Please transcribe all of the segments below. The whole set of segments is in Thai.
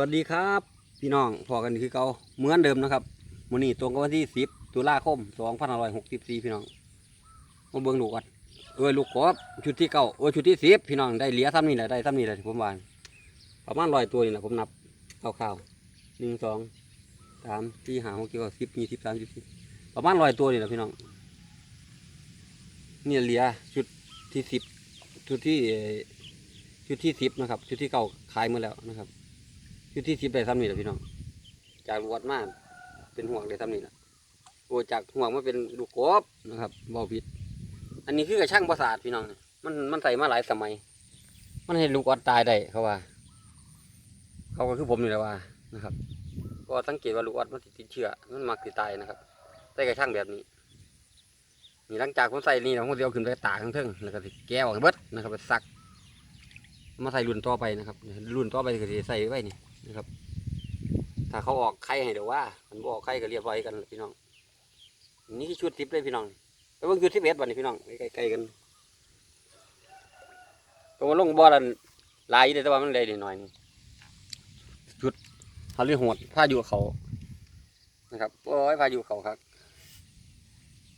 วัสดีครับ พี่น้องพอกันคือเก่าเหมือนเดิมนะครับมื้อนี้ตรงกับวันที่10ตุลาคม2564พี่น้องมาเบิ่งลูกก่อนเอ้ยลูกกบชุดที่เก้าเอ้ยชุดที่10พี่น้องได้เหลียซ้ำนี่แหละได้ซ้ำนี่แหละผมว่าประมาณ100ตัวนี่แหละผมนับคร่าวๆหนึ่งสองสามสี่ห้าหกเจ็ดแปดสิบยี่สิบสามสิบประมาณ100ตัวนี่แหละพี่น้องนี่เหลียชุดที่สิบชุดที่ชุดที่สิบนะครับชุดที่เก้าขายมาแล้วนะครับ อยู่ที่สิบได้ซ้ำนี่แหละพี่น้อง จากวัดมาเป็นห่วงได้ซ้ำนี่แหละโอ้จากห่วงมาเป็นลูกกบนะครับบ่ผิด อันนี้คือกระช่างประสาทพี่น้องนี่มันมันใส่มาหลายสมัย มันให้ลูกออดตายได้เขาว่า เขาก็คือผมนี่แหละว่านะครับ ก็สังเกตว่าลูกออดมันติดเชื้อมันมักติตายนะครับใส่กระช่างแบบนี้นี่หลังจากผมใส่นี่นะผมจะเอาขึ้นไปตากข้งเทิงแล้วก็แก้วออกเบิดนะครับไปซัก มาใส่รุ่นต่อไปนะครับ รุ่นต่อไปก็จะใส่ไว้นี่ นะครับ ถ้าเขาออกไข่ให้เดี๋ยวว่า มันบออกไข่ก็เรียบร้อยกันพี่น้อง นี่คือชุดทิปเลยพี่น้องไปเบิ่งชุดทิปเอ็ดวันนี้พี่น้องใกล้ๆกันตัวลงบ่อลันลายเด้แต่ว่ามันเลยนิดหน่อยนึงชุดฮาริโหดผ้าอยู่เขานะครับโอ้ยผ้าอยู่เขาครับ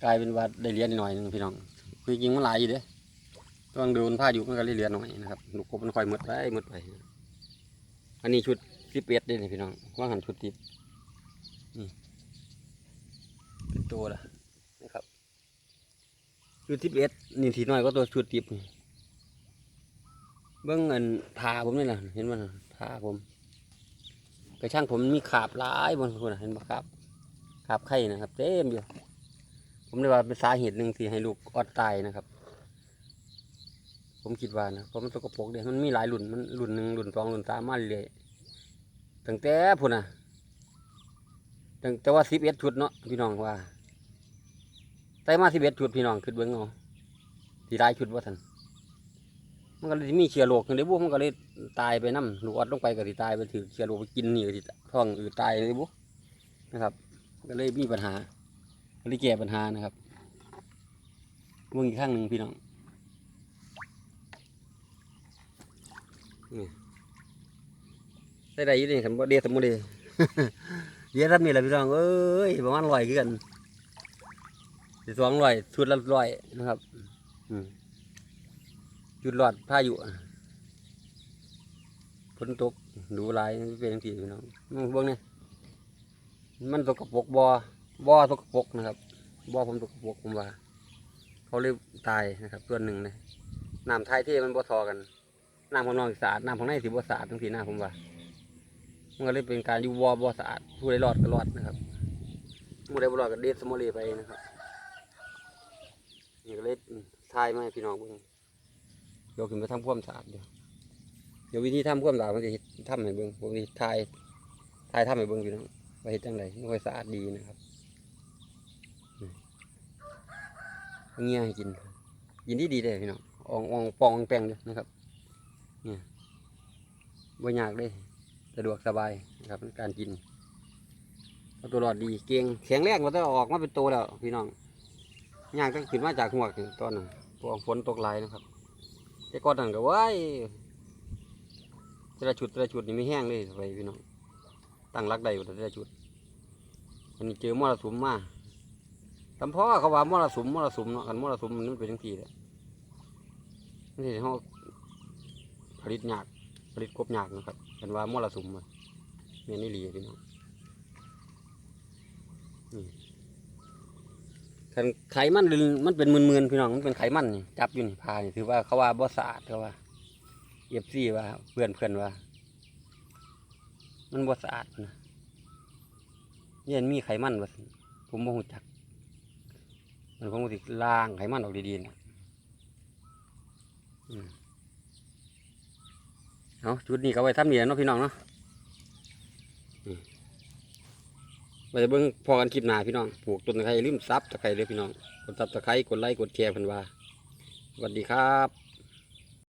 กลายเป็นว่าได้เหรียนิดหน่อยนึงพี่น้องคือจริงมันหลายอยู่เด้ต้องดูผ้าอยู่มันก็เหลือๆหน่อยนะครับลูกกบมันค่อยหมดไปหมดไป อันนี้ชุด สิบเอ็ดเด้นี่พี่น้องว่าหันชุดติบนี่เป็นตัวละนะครับชุดสิบเอ็ดนี่ทีน้อยก็ตัวชุดติบนี่เบื้องเงินทาผมนี่นะเห็นมันทาผมกระช่างผมมีขาบหลายบนคนนะเห็นปะขาบขาบไข่นะครับเต็มอยู่ผมเลยว่าเป็นสาเหตุหนึ่งที่ให้ลูกอดตายนะครับ ผมคิดว่านะเพราะมันสกปรกเดียมันมีหลายรุ่นมันรุ่นหนึ่งรุ่นสองรุ่นสามมาเรื่อย ตั้งแต่พุ่นนะตั้งแต่ว่าสิบเอ็ดชุดเนาะพี่น้องว่าใส่มาสิบเอ็ดชุดพี่น้องขึ้นเบิ้งเอาที่ได้ชุดว่าท่านมันก็เลยมีเชื้อโรคอย่างเดียวบุมันก็เลยตายไปน้ำหลูออดลงไปก็สิตายไปถือเชื้อโรคไปกินนี่ก็สิท้องอืดตายเลยบุนะครับ ก็เลยมีปัญหาก็เลยแก้ปัญหานะครับเบิ่งอีกข้างหนึ่งพี่น้องนี่ ใส่ได้ยี่นี่คันบ่เดียสมุนเดีเดียดทำนี่แหละพี่น้องเอ้ยประมาณร้อยคือกันสิสองร้อยชุดละร้อยนะครับจุดหลอดผ้าอยู่ฝนตกดูลายเป็นจังซี่พี่น้องมึงเบิ่งนี่มันสกปรกบ่บ่สกปรกนะครับบ่ผมสกปรกผมว่าเขาเลยกตายนะครับส่วนหนึ่งนะน้ำไทยที่มันบ่ทอกันน้ำของนอกสะอาดน้ำของในสิบ่สะอาดทั้งทีหน้าผมว่า มันก็เลยเป็นการอยู่วอบ่สะอาดผู้ใดรอดก็รอดนะครับผู้ใดบ่รอดก็เด็ดสมอเลไปนะครับนี่ก็เลยทายมาให้พี่น้องเบิ่งเดี๋ยวขึ้นไปทำความสะอาดเดี๋ยวเดี๋ยววิธีทำความสะอาดมันจะทำให้เบิ่งผมจะทายทายทำให้เบิ่งพี่น้องว่าเฮ็ดจังไดมันค่อยสะอาดดีนะครับเงี้ยให้กินกินดีดีเลยพี่น้องอ่องอ่องปองแปงเลยนะครับเนี่ยากเลย สะดวกสบายนะครับการกินเอาตัวรอดดีเก่งแข็งแรงมันต้ออกมาเป็นตัวแล้วพี่น้องยากต้องขึ้นมาจากหัวกตอนนั้นพวกฝนตกไหลนะครับแต่ก่อนนั้นก็ว้ายแต่ละชุดแต่ละชุดนี่ไม่แห้งเลยไปพี่น้องตั้งรักได้อยู่แต่ละชุดอันนี้เจอมรสุมมาตำพ่อเขาว่ามรสุมมรสุมเนาะกันมรสุมมันเป็นทั้งทีเลยนี่เขาผลิตยาก ผลิตกบยากนะครับเป็นว่ามรสุมเมียนี่หลีพี่น้องนี่คันไขมันหรือมันเป็นมืนๆพี่น้องมันเป็นไขมันนี่จับอยู่นี่พานี่ถือว่าเขาว่าบ่สะอาดเขาว่าเอฟซี่ว่าเพื่อนเพื่อนว่า มันบ่สะอาดนะเนี่ยมีไขมันว่าผมบ่ฮู้จัก มันคงสิล้างไขมันออกดีๆนะอืม เอาชุดนี้ก็ไว้ทำเหนียเนาะพี่น้องเนาะไปเบิ่งพอกันคลิปหน้าพี่น้อง ปลูกต้นตะไคร้ลืมซับตะไคร้เลยพี่น้อง กดซับตะไคร้กดไลค์กดแชร์เพิ่นว่า สวัสดีครับ